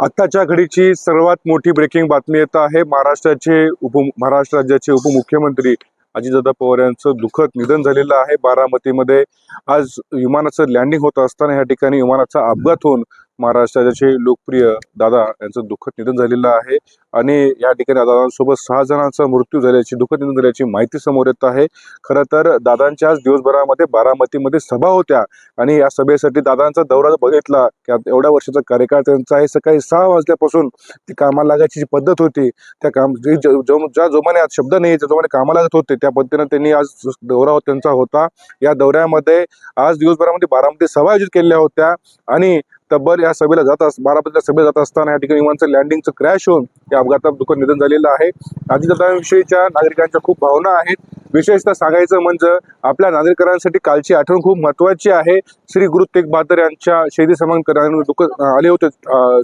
आत्ताच्या घडीची सर्वात मोठी ब्रेकिंग बातमी येत आहे. महाराष्ट्राचे उप महाराष्ट्र राज्याचे उपमुख्यमंत्री अजितदादा पवार यांचं दुःखद निधन झालेलं आहे. बारामतीमध्ये आज विमानाचं लँडिंग होत असताना या ठिकाणी विमानाचा अपघात होऊन महाराष्ट्राचे लोकप्रिय दादा यांचं दुःखद निधन झालेलं आहे. आणि या ठिकाणी दादांसोबत सहा जणांचा मृत्यू झाल्याची दुःखद निधन झाल्याची माहिती समोर येत आहे. खरं तर दादांच्या आज दिवसभरामध्ये बारामतीमध्ये सभा होत्या. आणि या सभेसाठी दादांचा दौरा बघितला. की एवढ्या वर्षाचा कार्यकाळ त्यांचा आहे. सकाळी सहा वाजल्यापासून ती कामाला लागायची जी पद्धत होती त्या काम जी जो- ज्या जोमाने आज शब्द नाही त्या जोमाने कामाला लागत होते त्या पद्धतीने त्यांनी आज दौरा त्यांचा होता. या दौऱ्यामध्ये आज दिवसभरामध्ये बारामती सभा आयोजित केलेल्या होत्या. आणि तब्बल या सभेला जात अस बारामतीच्या सभेला जात असताना या ठिकाणी विमानचं लँडिंगचं क्रॅश होऊन या अपघातात दुःख निधन झालेलं आहे. अजितदादांविषयीच्या नागरिकांच्या खूप भावना आहेत. विशेषतः सांगायचं म्हणजे आपल्या नागरिकांसाठी कालची आठवण खूप महत्वाची आहे. श्री गुरु तेग बहादर यांच्या शहीदी समान दुःख आले होते.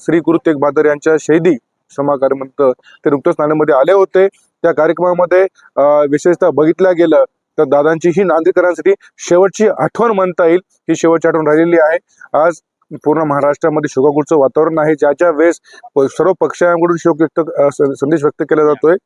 श्री गुरु तेग बहादर यांच्या शहीदी समाकार ते नुकतंच नाण्यामध्ये आले होते. त्या कार्यक्रमामध्ये अं, विशेषतः बघितलं गेलं तर दादांची ही नांदेकरांसाठी शेवटची आठवण म्हणता येईल. ही शेवटची आठवण राहिलेली आहे. आज पूर्ण महाराष्ट्रामध्ये शोकाकुळचं वातावरण आहे ज्या ज्या वेळेस सर्व पक्षांकडून शोक व्यक्त संदेश व्यक्त केला जातोय.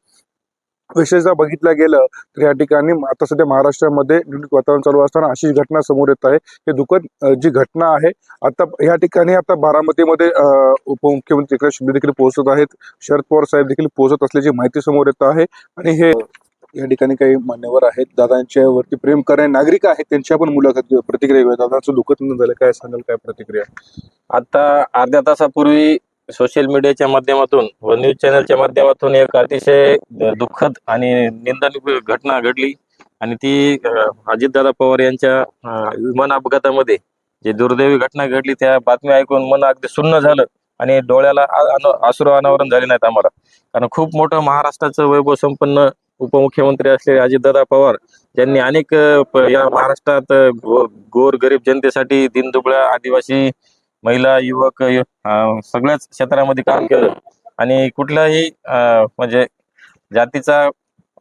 विशेषतः बघितलं गेलं तर या ठिकाणी आता सध्या महाराष्ट्रामध्ये वातावरण चालू असताना अशी घटना समोर येत आहे. हे दुःखद जी घटना आहे आता या ठिकाणी आता बारामतीमध्ये उपमुख्यमंत्री एकनाथ शिंदे देखील पोहोचत आहेत. शरद पवार साहेब देखील पोहोचत असल्याची माहिती समोर येत आहे. आणि हे या ठिकाणी काही मान्यवर आहेत. दादांच्या वरती प्रेम करणारे नागरिक आहेत. त्यांच्या पण मुलाखत प्रतिक्रिया घेऊया दादांचं दुःखद झालं. काय सांगाल? काय प्रतिक्रिया? आता अर्ध्या तासापूर्वी सोशल मीडियाच्या माध्यमातून व न्यूज चॅनलच्या माध्यमातून एक अतिशय दुःखद आणि निंदनीय घटना घडली. आणि ती अजितदादा पवार यांच्या विमान अपघातामध्ये जे दुर्दैवी घटना घडली त्या बातम्या ऐकून मन अगदी सुन्न झालं आणि डोळ्याला आ- अश्रू अनावरण झाले नाहीत आम्हाला. कारण खूप मोठं महाराष्ट्राचं वैभव संपन्न उपमुख्यमंत्री असलेले अजितदादा पवार ज्यांनी अनेक या महाराष्ट्रात गोर गरीब जनतेसाठी दिनदुबळ्या आदिवासी महिला युवक सगळ्याच क्षेत्रामध्ये काम केलं. आणि कुठल्याही म्हणजे जातीचा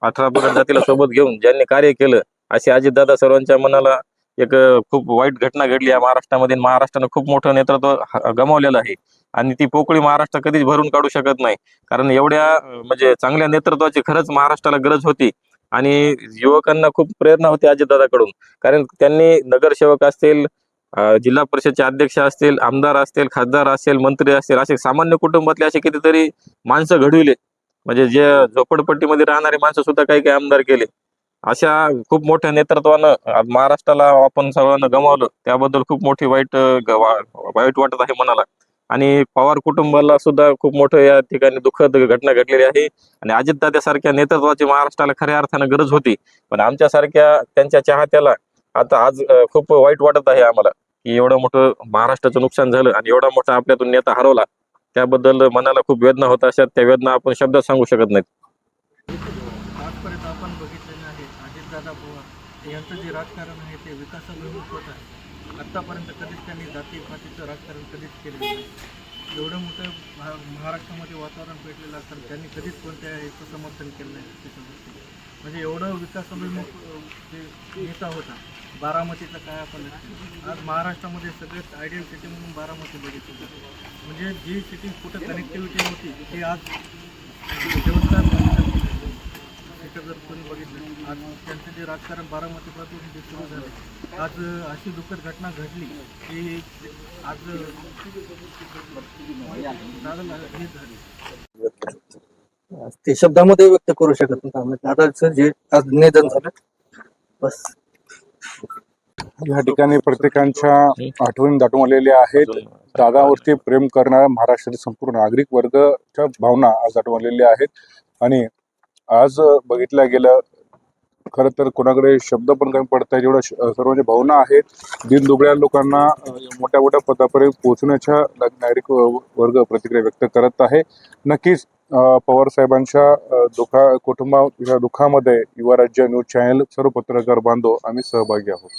अठरा पर्यंत जातीला सोबत घेऊन ज्यांनी कार्य केलं असे अजितदादा सर्वांच्या मनाला एक खूप वाईट घटना घडली या महाराष्ट्रामध्ये. महाराष्ट्रानं खूप मोठं नेतृत्व गमावलेलं आहे. आणि ती पोकळी महाराष्ट्र कधीच भरून काढू शकत नाही. कारण एवढ्या म्हणजे चांगल्या नेतृत्वाची खरंच महाराष्ट्राला गरज होती. आणि युवकांना खूप प्रेरणा होती अजितदादाकडून कारण त्यांनी नगरसेवक असतील जिल्हा परिषदचे अध्यक्ष असतील आमदार असतील खासदार असतील मंत्री असतील असे सामान्य कुटुंबातले असे कितीतरी माणसं घडविले. म्हणजे जे झोपडपट्टीमध्ये राहणारे माणसं सुद्धा काही काही आमदार केले. अशा खूप मोठ्या नेतृत्वानं महाराष्ट्राला आपण सर्वांना गमावलं. त्याबद्दल खूप मोठी वाईट वाईट वाटत आहे मनाला. आणि पवार कुटुंबाला सुद्धा खूप मोठं या ठिकाणी दुःखद घटना घडलेली आहे. आणि अजितदादासारख्या नेतृत्वाची महाराष्ट्राला खऱ्या अर्थानं गरज होती. पण आमच्यासारख्या त्यांच्या चाहत्याला आता आज खूप वाईट वाटत आहे आम्हाला की एवढं मोठं महाराष्ट्राचं नुकसान झालं आणि एवढा मोठा आपल्यातून नेता हरवला. त्याबद्दल मनाला खूप वेदना होत अशा त्या वेदना आपण शब्दात सांगू शकत नाहीत. आहे अजितदादा पवार यांचं जे राजकारण आहे ते विकासाभिमुख होत आहे. आत्तापर्यंत कधीच त्यांनी जातीपातीचं राजकारण कधीच केलेलं नाही. एवढं मोठं महा महाराष्ट्रामध्ये वातावरण पेटलेलं असताना त्यांनी कधीच कोणत्या याचं समर्थन केलं नाही त्याच्या गोष्टी म्हणजे एवढं विकासाभिमुख जे नेता होता बारामतीचं काय आपण आज महाराष्ट्रामध्ये सगळ्यात आयडियल सिटी म्हणून बारामती बघितली जाते. म्हणजे जी सिटी कुठं कनेक्टिव्हिटी होती ती आज आज त्यांचं जे राजकारण बारामतीपासून जे सुरू झालं आज अशी दुःखद घटना घडली की आज हे झाली. ते शब्दामध्ये व्यक्त करू शकत नाही दादाचं जे आज निधन झालं बस. या ठिकाणी प्रत्येकांच्या आठवणी दाटून आलेल्या आहेत. दादावरती प्रेम करणारा महाराष्ट्रातील संपूर्ण नागरिक वर्गाच्या भावना आज दाटून आलेल्या आहेत. आणि आज बघितलं गेलं खरं तर कोणाकडे शब्द पण कमी पडत आहेत एवढ्या श- सर्वांच्या भावना आहेत दिनदुबळ्या लोकांना मोठ्या मोठ्या पदापर्यंत पोहोचण्याच्या नागरिक वर्ग प्रतिक्रिया व्यक्त करत आहे. नक्कीच पवार साहेबांच्या दुखा कुटुंबा या दुःखामध्ये युवा राज्य न्यूज चॅनल सर्व पत्रकार बांधव आम्ही सहभागी आहोत.